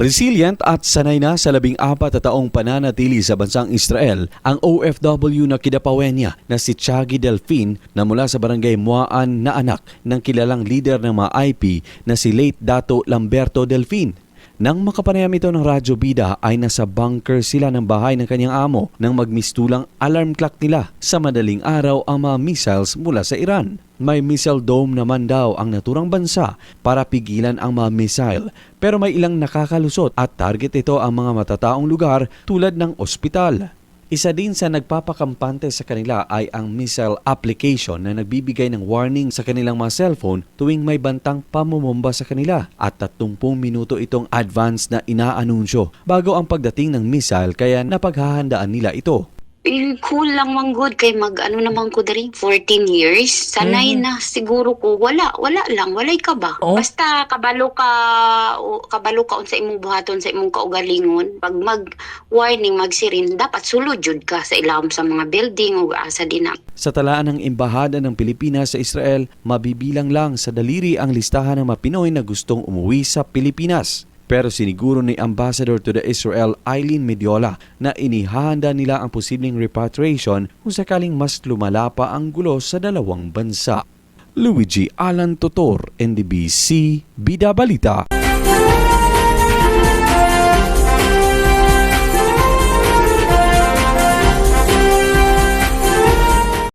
Resilient at sanay na sa labing apat na taong pananatili sa bansang Israel ang OFW na kidapawenya na si Chagi Delfin na mula sa barangay Muaan na anak ng kilalang leader ng mga IP na si late Dato Lamberto Delfin. Nang makapanayam ito ng Radyo Bida ay nasa bunker sila ng bahay ng kanyang amo nang magmistulang alarm clock nila sa madaling araw ang mga missiles mula sa Iran. May missile dome naman daw ang naturang bansa para pigilan ang mga missile pero may ilang nakakalusot at target ito ang mga matataong lugar tulad ng ospital. Isa din sa nagpapakampante sa kanila ay ang missile application na nagbibigay ng warning sa kanilang mga cellphone tuwing may bantang pamumomba sa kanila at 30 minuto itong advance na inaanunsyo bago ang pagdating ng missile kaya napaghahandaan nila ito. Eh, cool lang man good kay mag ano naman ko diri 14 years sanay Mhm. na siguro ko wala wala lang walay ka ba Oh. basta kabalo ka o, kabalo ka unsa imong buhaton sa imong kaugalingon pag mag warning magsirin dapat sulod jud ka sa ilawom sa mga building o asa din na Sa talaan ng Embahada ng Pilipinas sa Israel, mabibilang lang sa daliri ang listahan ng mga Pinoy na gustong umuwi sa Pilipinas. Pero siniguro ni Ambassador to the Israel Eileen Mediola na inihahanda nila ang posibleng repatriation kung sakaling mas lumala pa ang gulo sa dalawang bansa. Luigi Alan Totor, NDBC, Bida Balita.